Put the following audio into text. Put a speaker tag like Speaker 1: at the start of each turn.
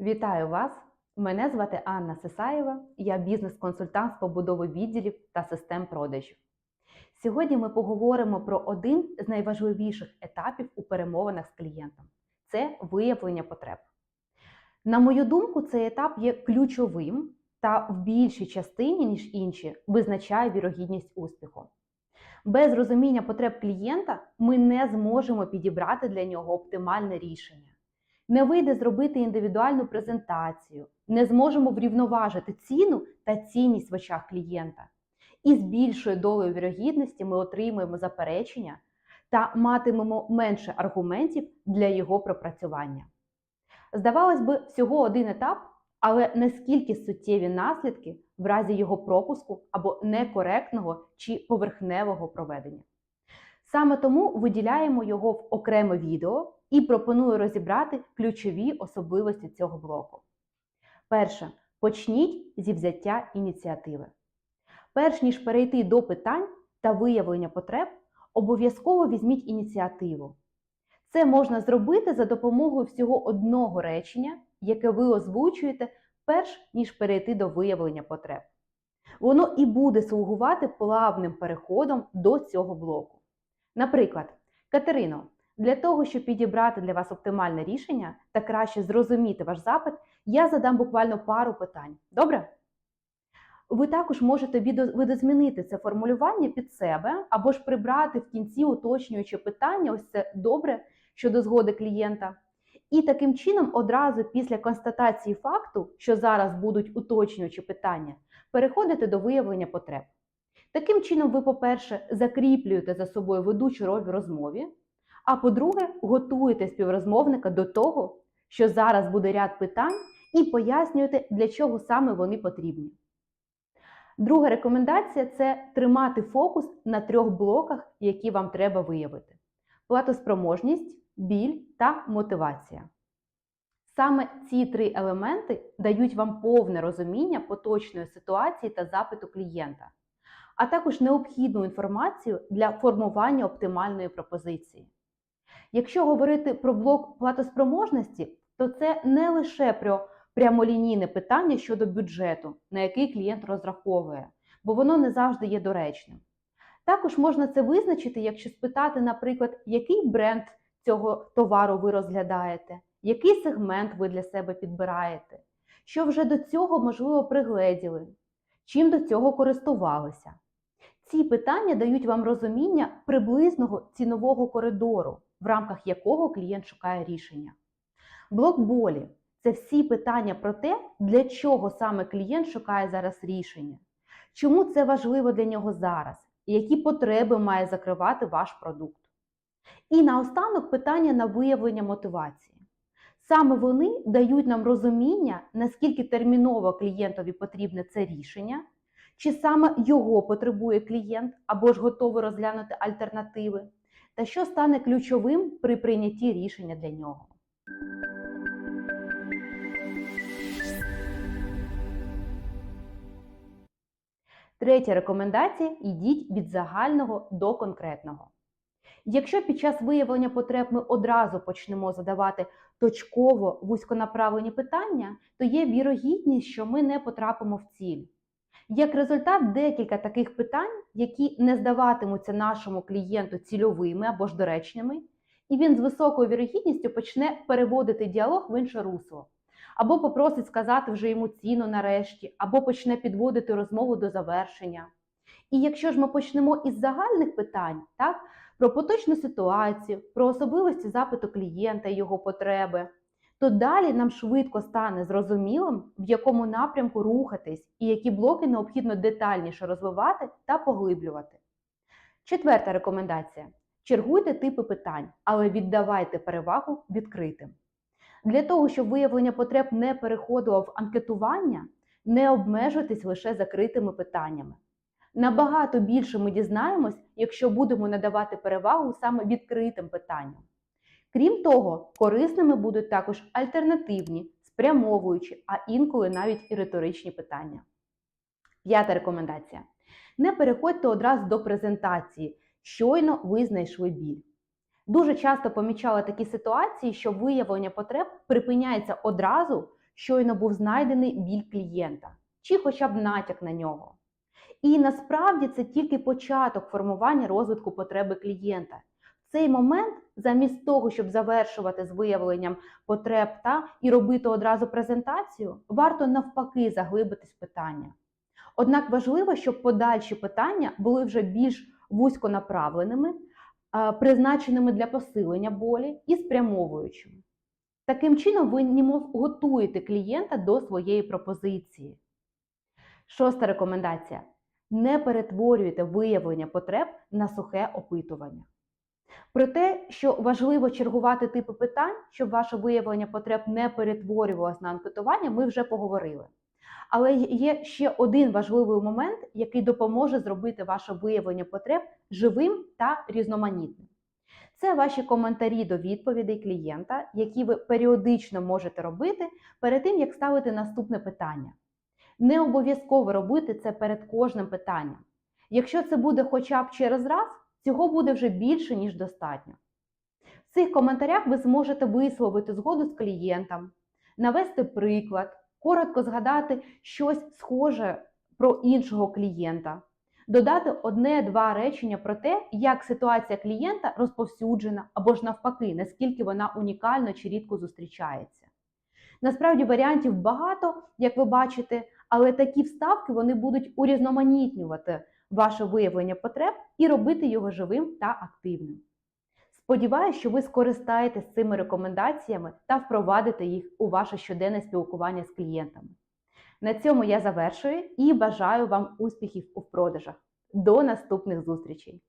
Speaker 1: Вітаю вас! Мене звати Анна Сисаєва, я бізнес-консультант з побудови відділів та систем продажів. Сьогодні ми поговоримо про один з найважливіших етапів у перемовинах з клієнтом це виявлення потреб. На мою думку, цей етап є ключовим та в більшій частині, ніж інші, визначає вірогідність успіху. Без розуміння потреб клієнта ми не зможемо підібрати для нього оптимальне рішення. Не вийде зробити індивідуальну презентацію, не зможемо врівноважити ціну та цінність в очах клієнта. І з більшою долею вірогідності ми отримуємо заперечення та матимемо менше аргументів для його пропрацювання. Здавалось би, всього один етап, але наскільки суттєві наслідки в разі його пропуску або некоректного чи поверхневого проведення. Саме тому виділяємо його в окреме відео і пропоную розібрати ключові особливості цього блоку. Перше. Почніть зі взяття ініціативи. Перш ніж перейти до питань та виявлення потреб, обов'язково візьміть ініціативу. Це можна зробити за допомогою всього одного речення, яке ви озвучуєте, перш ніж перейти до виявлення потреб. Воно і буде слугувати плавним переходом до цього блоку. Наприклад, Катерино, для того, щоб підібрати для вас оптимальне рішення та краще зрозуміти ваш запит, я задам буквально пару питань. Добре? Ви також можете видозмінити це формулювання під себе або ж прибрати в кінці уточнюючи питання, ось це добре щодо згоди клієнта. І таким чином, одразу після констатації факту, що зараз будуть уточнюючі питання, переходите до виявлення потреб. Таким чином, ви, по-перше, закріплюєте за собою ведучу роль в розмові, а по-друге, готуєте співрозмовника до того, що зараз буде ряд питань, і пояснюєте, для чого саме вони потрібні. Друга рекомендація це тримати фокус на трьох блоках, які вам треба виявити: платоспроможність, біль та мотивація. Саме ці три елементи дають вам повне розуміння поточної ситуації та запиту клієнта, а також необхідну інформацію для формування оптимальної пропозиції. Якщо говорити про блок платоспроможності, то це не лише про прямолінійне питання щодо бюджету, на який клієнт розраховує, бо воно не завжди є доречним. Також можна це визначити, якщо спитати, наприклад, який бренд цього товару ви розглядаєте, який сегмент ви для себе підбираєте, що вже до цього, можливо, пригледіли, чим до цього користувалися. Ці питання дають вам розуміння приблизного цінового коридору, в рамках якого клієнт шукає рішення. Блок болі це всі питання про те, для чого саме клієнт шукає зараз рішення, чому це важливо для нього зараз, і які потреби має закривати ваш продукт. І наостанок питання на виявлення мотивації. Саме вони дають нам розуміння, наскільки терміново клієнтові потрібне це рішення, чи саме його потребує клієнт або ж готовий розглянути альтернативи, та що стане ключовим при прийнятті рішення для нього. Третя рекомендація йдіть від загального до конкретного. Якщо під час виявлення потреб ми одразу почнемо задавати точково вузьконаправлені питання, то є вірогідність, що ми не потрапимо в ціль. Як результат, декілька таких питань, які не здаватимуться нашому клієнту цільовими або ж доречними, і він з високою вірогідністю почне переводити діалог в інше русло, або попросить сказати вже йому ціну нарешті, або почне підводити розмову до завершення. І якщо ж ми почнемо із загальних питань, так, про поточну ситуацію, про особливості запиту клієнта і його потреби, то далі нам швидко стане зрозумілим, в якому напрямку рухатись і які блоки необхідно детальніше розвивати та поглиблювати. Четверта рекомендація: чергуйте типи питань, але віддавайте перевагу відкритим. Для того, щоб виявлення потреб не переходило в анкетування, не обмежуйтесь лише закритими питаннями. Набагато більше ми дізнаємось, якщо будемо надавати перевагу саме відкритим питанням. Крім того, корисними будуть також альтернативні, спрямовуючі, а інколи навіть і риторичні питання. П'ята рекомендація: не переходьте одразу до презентації, щойно ви знайшли біль. Дуже часто помічала такі ситуації, що виявлення потреб припиняється одразу, щойно був знайдений біль клієнта, чи хоча б натяк на нього. І насправді це тільки початок формування розвитку потреби клієнта. В цей момент, замість того, щоб завершувати з виявленням потреб та і робити одразу презентацію, варто навпаки заглибитись в питання. Однак важливо, щоб подальші питання були вже більш вузьконаправленими, а, призначеними для посилення болі і спрямовуючими. Таким чином, ви немов готуєте клієнта до своєї пропозиції. Шоста рекомендація: не перетворюйте виявлення потреб на сухе опитування. Про те, що важливо чергувати типи питань, щоб ваше виявлення потреб не перетворювалося на анкетування, ми вже поговорили. Але є ще один важливий момент, який допоможе зробити ваше виявлення потреб живим та різноманітним. Це ваші коментарі до відповідей клієнта, які ви періодично можете робити перед тим, як ставити наступне питання. Не обов'язково робити це перед кожним питанням. Якщо це буде хоча б через раз, цього буде вже більше, ніж достатньо. В цих коментарях ви зможете висловити згоду з клієнтом, навести приклад, коротко згадати щось схоже про іншого клієнта, додати одне-два речення про те, як ситуація клієнта розповсюджена або ж навпаки, наскільки вона унікально чи рідко зустрічається. Насправді варіантів багато, як ви бачите, але такі вставки вони будуть урізноманітнювати ваше виявлення потреб і робити його живим та активним. Сподіваюсь, що ви скористаєтесь цими рекомендаціями та впровадите їх у ваше щоденне спілкування з клієнтами. На цьому я завершую і бажаю вам успіхів у продажах. До наступних зустрічей!